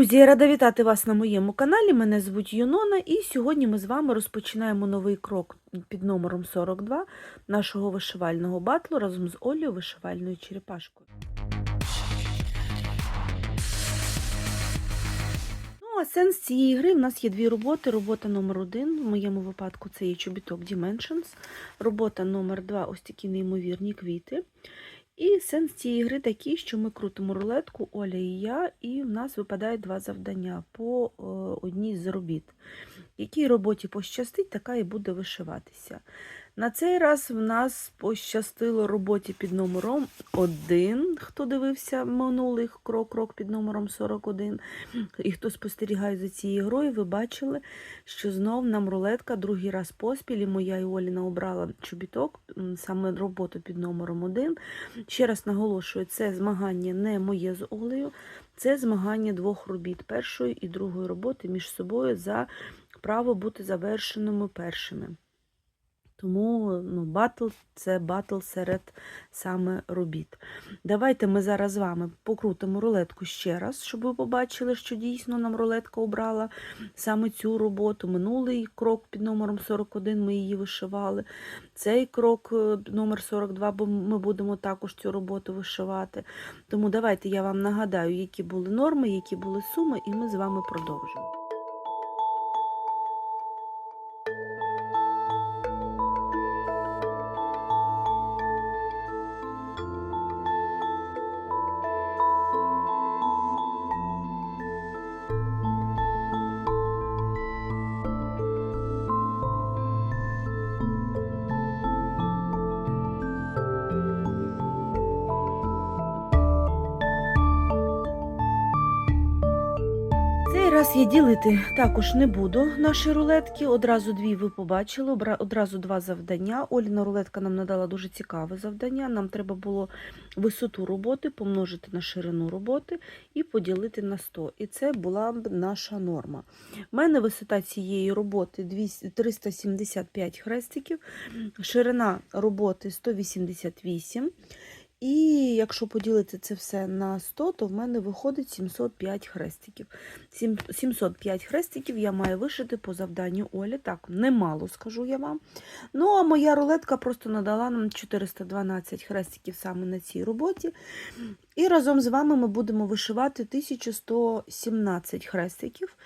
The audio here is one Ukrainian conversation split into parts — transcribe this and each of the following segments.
Друзі, я рада вітати вас на моєму каналі. Мене звуть Юнона, і сьогодні ми з вами розпочинаємо новий крок під номером 42 нашого вишивального батлу разом з Олею вишивальною черепашкою. Ну, а сенс цієї гри в нас є дві роботи. Робота номер один, в моєму випадку це є чобіток Dimensions. Робота номер два ось такі неймовірні квіти. І сенс цієї гри такий, що ми крутимо рулетку, Оля і я, і в нас випадають два завдання по е, одній з робіт. Якій роботі пощастить, така і буде вишиватися. На цей раз в нас пощастило роботі під номером 1, хто дивився минулий крок, крок під номером 41. І хто спостерігає за цією грою, ви бачили, що знов нам рулетка другий раз поспіль, і моя і Оліна обрала чобіток, саме роботу під номером 1. Ще раз наголошую, це змагання не моє з Олею, це змагання двох робіт першої і другої роботи між собою за право бути завершеними першими. Тому ну, батл це батл серед саме робіт. Давайте ми зараз з вами покрутимо рулетку ще раз, щоб ви побачили, що дійсно нам рулетка обрала саме цю роботу. Минулий крок під номером 41 ми її вишивали. Цей крок е, номер 42, бо ми будемо також цю роботу вишивати. Тому давайте я вам нагадаю, які були норми, які були суми, і ми з вами продовжимо. Цей ділити також не буду наші рулетки. Одразу дві ви побачили, одразу два завдання. Оліна рулетка нам надала дуже цікаве завдання. Нам треба було висоту роботи помножити на ширину роботи і поділити на 100. І це була б наша норма. У мене висота цієї роботи 375 хрестиків, ширина роботи 188. І якщо поділити це все на 100, то в мене виходить 705 хрестиків. 705 хрестиків я маю вишити по завданню Олі. Так, немало, скажу я вам. Ну, а моя рулетка просто надала нам 412 хрестиків саме на цій роботі. І разом з вами ми будемо вишивати 1117 хрестиків.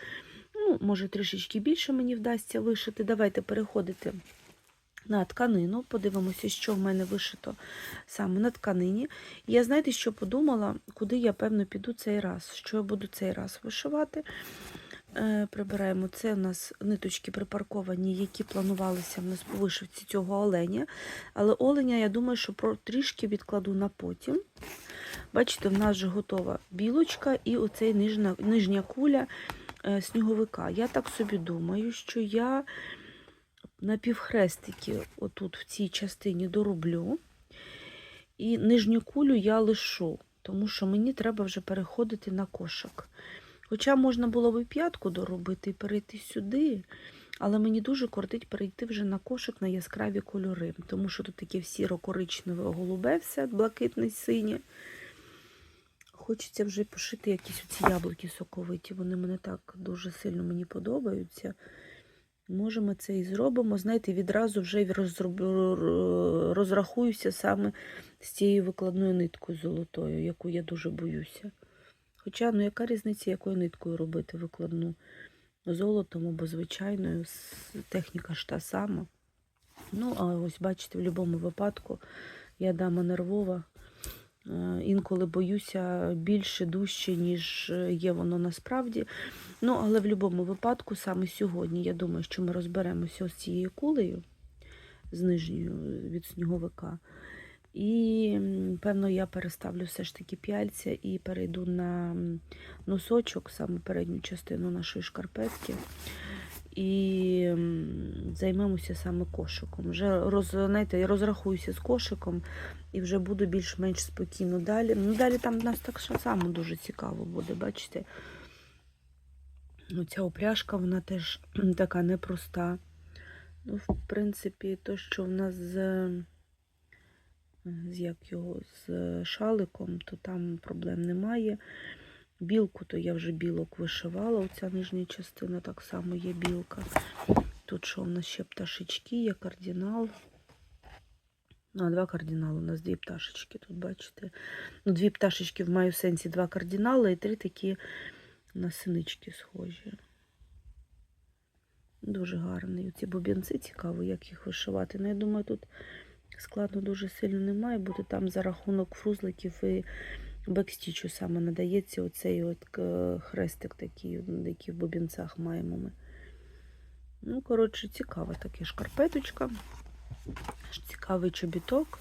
Ну, може, трішечки більше мені вдасться вишити. Давайте переходити на тканину. Подивимося, що в мене вишито саме на тканині. Я знаєте, що подумала, куди я, певно, піду цей раз. Що я буду цей раз вишивати. Е, Прибираємо це у нас ниточки припарковані, які планувалися в нас по вишивці цього оленя. Але оленя, я думаю, що трішки відкладу на потім. Бачите, в нас вже готова білочка і оцей нижня, нижня куля е, сніговика. Я так собі думаю, що я на півхрестики отут в цій частині дороблю. І нижню кулю я лишу, тому що мені треба вже переходити на кошик. Хоча можна було б і п'ятку доробити і перейти сюди, але мені дуже кортить перейти вже на кошик на яскраві кольори, тому що тут таке сіро-коричневе голубе, все, блакитне, синє. Хочеться вже пошити якісь оці яблуки соковиті. Вони мене так дуже сильно мені подобаються. Може, ми це і зробимо. Знаєте, відразу вже розрахуюся саме з цією викладною ниткою золотою, яку я дуже боюся. Хоча, ну яка різниця, якою ниткою робити викладну золотом або звичайною, техніка ж та сама. Ну, а ось бачите, в будь-якому випадку я дама нервова. Е, Інколи боюся більше, дужче, ніж е, є воно насправді. Ну, але в будь-якому випадку, саме сьогодні, я думаю, що ми розберемося з цією кулею з нижньою від сніговика. І, певно, я переставлю все ж таки п'яльця і перейду на носочок, саме передню частину нашої шкарпетки. І займемося саме кошиком. Вже роз, знаєте, я розрахуюся з кошиком і вже буду більш-менш спокійно далі. Ну, далі там в нас так само дуже цікаво буде, бачите. Оця опряжка, вона теж така непроста. Ну, в принципі, то, що в нас з, з як його, з шаликом, то там проблем немає. Білку, то я вже білок вишивала. Оця нижня частина так само є білка. Тут що у нас ще пташечки, є кардинал. А, два кардинали. У нас дві пташечки. Тут бачите. Ну, дві пташечки в маю сенсі, два кардинали і три такі на синички схожі. Дуже гарний. Ці бубінці цікаво, як їх вишивати. Ну, я думаю, тут складно дуже сильно не має бути. Там за рахунок фрузликів і бекстічу саме надається оцей от хрестик такий, який в бубінцях маємо ми. Ну, коротше, цікава така шкарпеточка. Цікавий чобіток.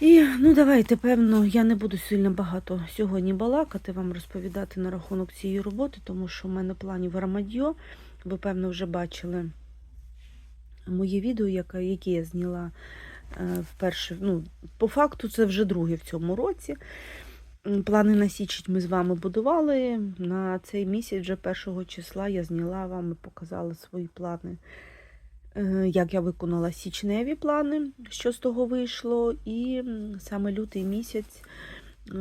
І, ну, давайте, певно, я не буду сильно багато сьогодні балакати, вам розповідати на рахунок цієї роботи, тому що в мене планів Рамадьо. Ви, певно, вже бачили моє відео, яке, я зняла вперше. Ну, по факту, це вже друге в цьому році. Плани на січень ми з вами будували. На цей місяць, вже 1 числа, я зняла вам і показала свої плани е, як я виконала січневі плани, що з того вийшло, і саме лютий місяць е,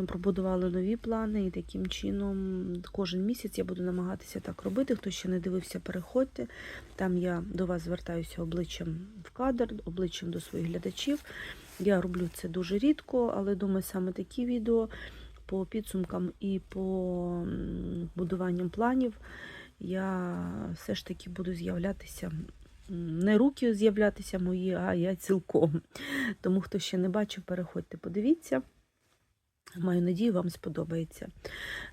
пробудували нові плани, і таким чином кожен місяць я буду намагатися так робити. Хто ще не дивився, переходьте. Там я до вас звертаюся обличчям в кадр, обличчям до своїх глядачів. Я роблю це дуже рідко, але думаю, саме такі відео по підсумкам і по будуванням планів я все ж таки буду з'являтися не руки з'являтися мої, а я цілком. Тому хто ще не бачив, переходьте, подивіться. Маю надію, вам сподобається.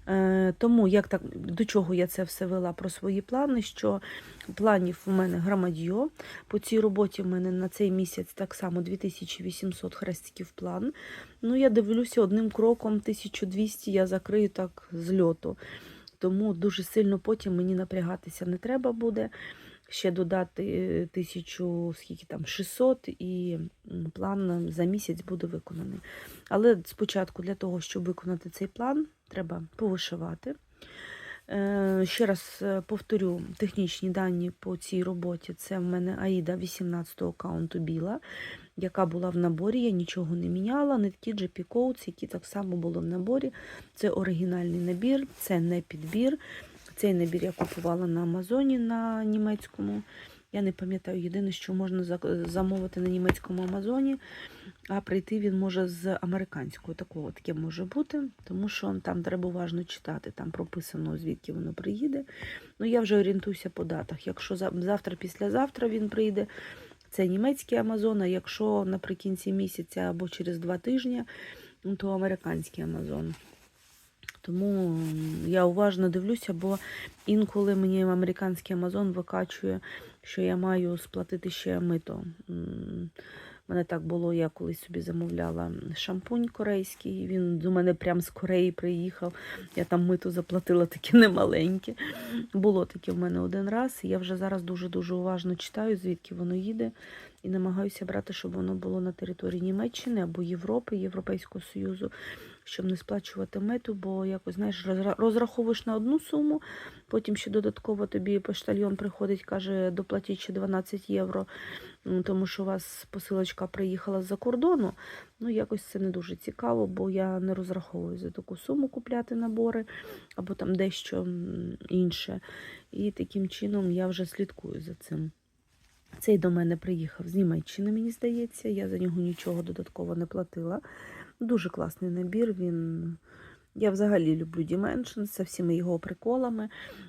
Е, тому як так, до чого я це все вела про свої плани, що планів у мене громадьо. По цій роботі в мене на цей місяць так само 2800 хрестиків план. Ну, я дивлюся, одним кроком 1200 я закрию так з льоту. Тому дуже сильно потім мені напрягатися не треба буде ще додати е, тисячу, скільки там, 600, і план за місяць буде виконаний. Але спочатку для того, щоб виконати цей план, треба повишивати. Е, Ще раз е, повторю технічні дані по цій роботі. Це в мене Аїда 18 аккаунту біла, яка була в наборі. Я нічого не міняла. Нитки GP Codes, які так само були в наборі. Це оригінальний набір, це не підбір. Цей набір я купувала на Амазоні на німецькому. Я не пам'ятаю, єдине, що можна замовити на німецькому Амазоні, а прийти він може з американського. Такого таке може бути, тому що там треба уважно читати, там прописано, звідки воно приїде. Ну, я вже орієнтуюся по датах. Якщо завтра, післязавтра він прийде, це німецький Амазон, а якщо наприкінці місяця або через два тижні, то американський Амазон. Тому я уважно дивлюся, бо інколи мені американський Амазон викачує, що я маю сплатити ще мито. Мене так було, я колись собі замовляла шампунь корейський. Він до мене прямо з Кореї приїхав. Я там мито заплатила таке немаленьке. Було таке в мене один раз. Я вже зараз дуже-дуже уважно читаю, звідки воно їде, і намагаюся брати, щоб воно було на території Німеччини або Європи, Європейського Союзу, щоб не сплачувати мету, бо якось знаєш, розраховуєш на одну суму, потім ще додатково тобі поштальйон приходить, каже, доплатіть ще 12 євро, тому що у вас посилочка приїхала з-за кордону. Ну, якось це не дуже цікаво, бо я не розраховую за таку суму купляти набори або там дещо інше. І таким чином я вже слідкую за цим. Цей до мене приїхав з Німеччини, мені здається. Я за нього нічого додатково не платила. Дуже класний набір. Він. Я взагалі люблю Dimensions з всіми його приколами.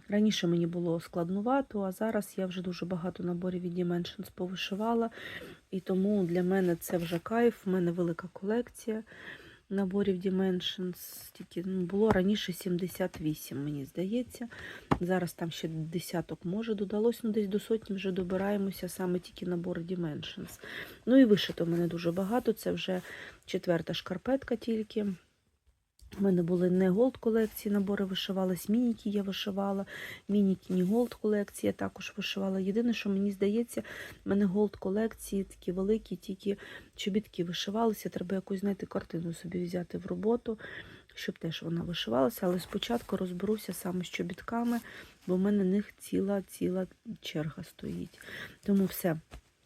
Раніше мені було складнувато, а зараз я вже дуже багато наборів від Dimensions повишивала. І тому для мене це вже кайф. У мене велика колекція наборів Dimensions. Тільки ну, було раніше 78, мені здається. Зараз там ще десяток може додалось, ну десь до сотні вже добираємося саме тільки набори Dimensions. Ну і вишито в мене дуже багато. Це вже четверта шкарпетка тільки. У мене були не голд колекції, набори вишивались, мініки я вишивала, мініки не голд колекції я також вишивала. Єдине, що мені здається, в мене голд колекції такі великі, тільки чобітки вишивалися. Треба якусь знайти картину собі взяти в роботу, щоб теж вона вишивалася. Але спочатку розберуся саме з чобітками, бо в мене них ціла ціла черга стоїть. Тому все.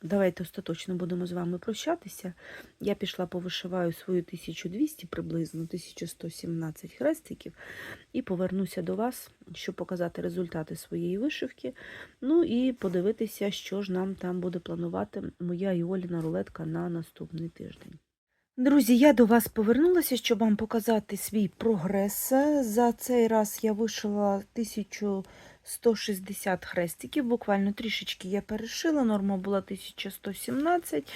Давайте остаточно будемо з вами прощатися. Я пішла повишиваю свою 1200 приблизно 1117 хрестиків і повернуся до вас, щоб показати результати своєї вишивки. Ну і подивитися, що ж нам там буде планувати моя і Оліна рулетка на наступний тиждень. Друзі, я до вас повернулася, щоб вам показати свій прогрес. За цей раз я вишила 1160 хрестиків, буквально трішечки я перешила, норма була 1117,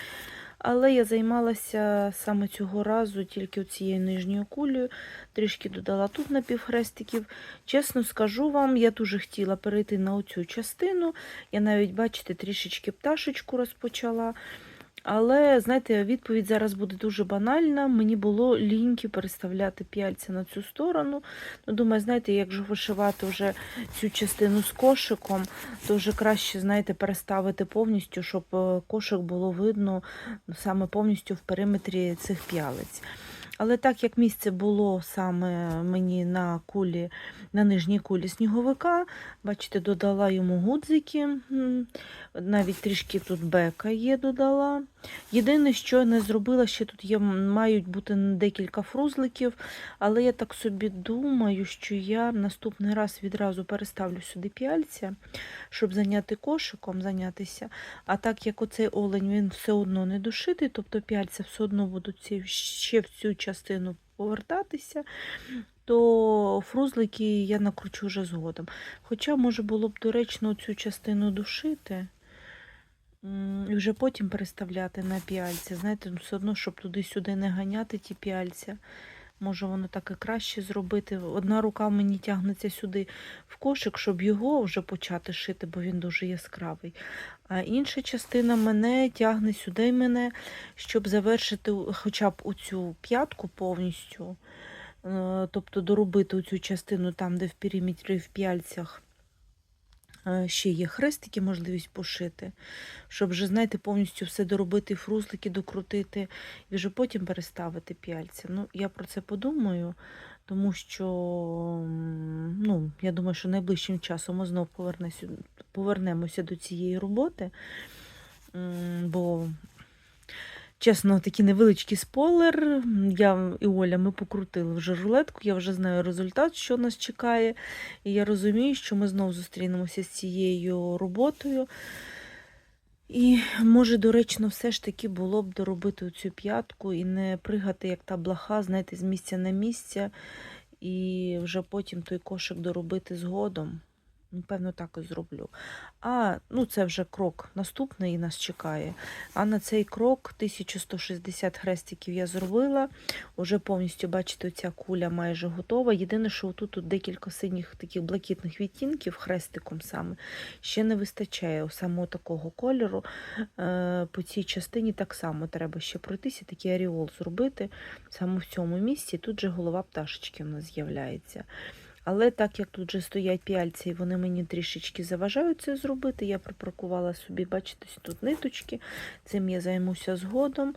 але я займалася саме цього разу тільки цією нижньою кулею, трішки додала тут на півхрестиків. Чесно скажу вам, я дуже хотіла перейти на оцю частину. Я навіть, бачите, трішечки пташечку розпочала. Але, знаєте, відповідь зараз буде дуже банальна. Мені було ліньки переставляти п'яльця на цю сторону. Ну, думаю, знаєте, як же вишивати вже цю частину з кошиком, то вже краще, знаєте, переставити повністю, щоб е, кошик було видно ну, саме повністю в периметрі цих п'ялиць. Але так як місце було саме мені на кулі, на нижній кулі сніговика, бачите, додала йому гудзики, навіть трішки тут бека є, додала. Єдине, що не зробила, ще тут є, мають бути декілька фрузликів, але я так собі думаю, що я наступний раз відразу переставлю сюди п'яльця, щоб зайняти кошиком, зайнятися. А так як оцей олень він все одно не душитий, тобто п'яльця все одно будуть ще в цю частину повертатися, то фрузлики я накручу вже згодом. Хоча, може, було б доречно цю частину душити. І вже потім переставляти на піальці. Знаєте, ну все одно, щоб туди-сюди не ганяти ті п'яльця. Може, воно так і краще зробити. Одна рука мені тягнеться сюди в кошик, щоб його вже почати шити, бо він дуже яскравий. А інша частина мене тягне сюди мене, щоб завершити хоча б оцю п'ятку повністю. Е, Тобто доробити цю частину там, де в периметрі в п'яльцях ще є хрестики, можливість пошити, щоб вже, знаєте, повністю все доробити, фрузлики докрутити і вже потім переставити п'яльця. Ну, я про це подумаю, тому що ну, я думаю, що найближчим часом ми знову повернемося до цієї роботи. Бо Чесно, такий невеличкий спойлер. Я і Оля ми покрутили вже рулетку, я вже знаю результат, що нас чекає. І я розумію, що ми знову зустрінемося з цією роботою. І може доречно все ж таки було б доробити цю п'ятку і не пригати, як та блаха, знаєте, з місця на місце, і вже потім той кошик доробити згодом. Напевно, так і зроблю. А ну це вже крок наступний нас чекає. А на цей крок 1160 хрестиків я зробила. Уже повністю, бачите, ця куля майже готова. Єдине, що тут, тут декілька синіх таких блакитних відтінків хрестиком саме ще не вистачає саме такого кольору. Е, По цій частині так само треба ще пройтися, такий аріол зробити саме в цьому місці. Тут же голова пташечки в нас з'являється. Але так як тут вже стоять п'яльці, і вони мені трішечки заважають це зробити, я припаркувала собі, бачите, тут ниточки, цим я займуся згодом.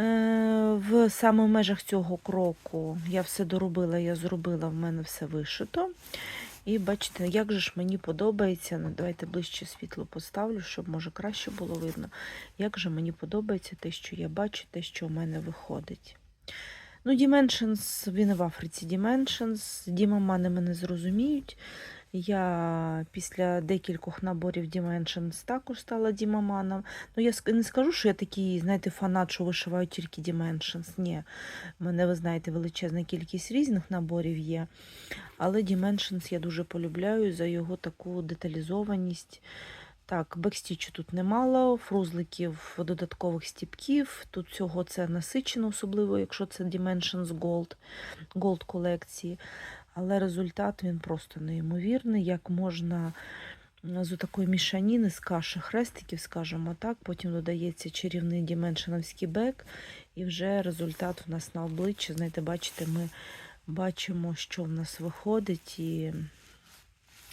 Е, В саме в межах цього кроку я все доробила, я зробила, в мене все вишито. І бачите, як же ж мені подобається, ну, давайте ближче світло поставлю, щоб може краще було видно. Як же мені подобається те, що я бачу, те, що в мене виходить. Ну, Dimensions, він в Африці Dimensions. Дімамани мене зрозуміють. Я після декількох наборів Dimensions також стала Дімаманом. Ну, я не скажу, що я такий, знаєте, фанат, що вишиваю тільки Dimensions. Ні, в мене, ви знаєте, величезна кількість різних наборів є. Але Dimensions я дуже полюбляю за його таку деталізованість. Так, бекстічу тут немало, фрузликів, додаткових стіпків. Тут всього це насичено, особливо, якщо це Dimensions Gold, Gold колекції. Але результат він просто неймовірний. Як можна з такої мішаніни, з каші хрестиків, скажімо так, потім додається чарівний діменшеновський бек, і вже результат в нас на обличчі. Знаєте, бачите, ми бачимо, що в нас виходить, і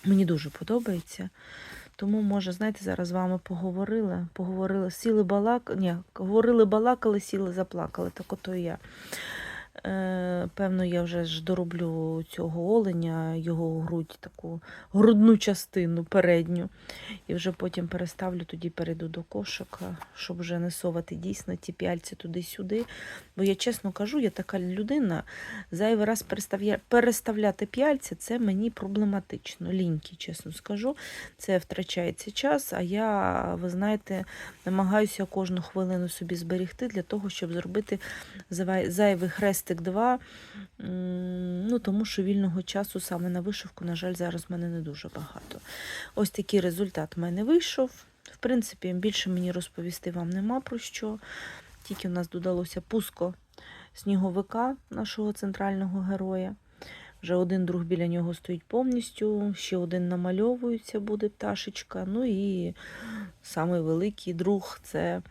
мені дуже подобається. Тому, може, знаєте, зараз з вами поговорили, поговорили, сіли балак, ні, говорили, балакали, сіли, заплакали, так ото і я. Е, Певно, я вже ж дороблю цього оленя, його грудь, таку грудну частину передню. І вже потім переставлю, тоді перейду до кошика, щоб вже не совати дійсно ті п'яльці туди-сюди. Бо я чесно кажу, я така людина, зайвий раз переставля... переставляти п'яльці, це мені проблематично. Ліньки, чесно скажу. Це втрачається час, а я, ви знаєте, намагаюся кожну хвилину собі зберегти для того, щоб зробити зайвий- зайвий хрестик 2. Ну, тому що вільного часу саме на вишивку, на жаль, зараз в мене не дуже багато. Ось такий результат в мене вийшов. В принципі, більше мені розповісти вам нема про що. Тільки в нас додалося пуско сніговика нашого центрального героя. Вже один друг біля нього стоїть повністю, ще один намальовується, буде пташечка. Ну і самий великий друг це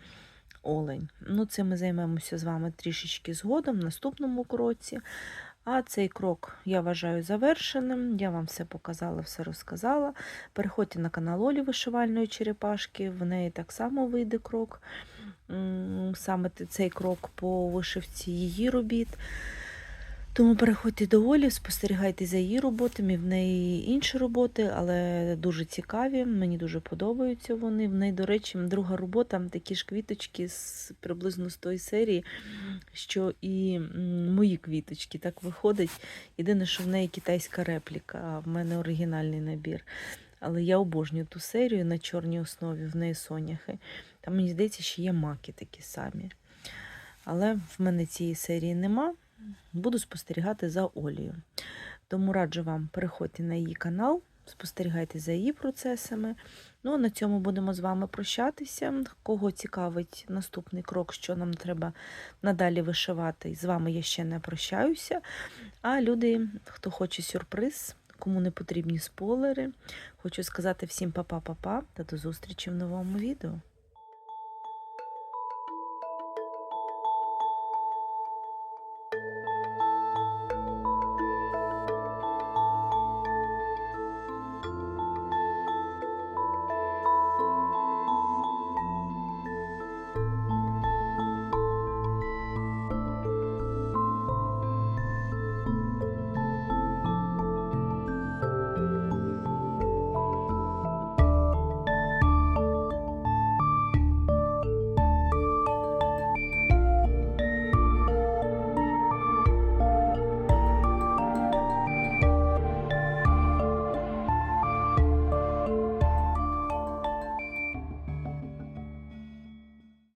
олень. Ну, це ми займемося з вами трішечки згодом, в наступному кроці. А цей крок я вважаю завершеним. Я вам все показала, все розказала. Переходьте на канал Олі Вишивальної черепашки, в неї так само вийде крок. Саме цей крок по вишивці її робіт. Тому переходьте до Олі, спостерігайте за її роботами. В неї інші роботи, але дуже цікаві. Мені дуже подобаються вони. В неї, до речі, друга робота такі ж квіточки з приблизно з тої серії, що і мої квіточки. Так виходить. Єдине, що в неї китайська репліка, а в мене оригінальний набір. Але я обожнюю ту серію на чорній основі, в неї соняхи. Там, мені здається, ще є маки такі самі. Але в мене цієї серії нема. Буду спостерігати за Олією. Тому раджу вам переходьте на її канал, спостерігайте за її процесами. Ну, а на цьому будемо з вами прощатися. Кого цікавить наступний крок, що нам треба надалі вишивати, з вами я ще не прощаюся. А люди, хто хоче сюрприз, кому не потрібні спойлери, хочу сказати всім па-па-па-па та до зустрічі в новому відео.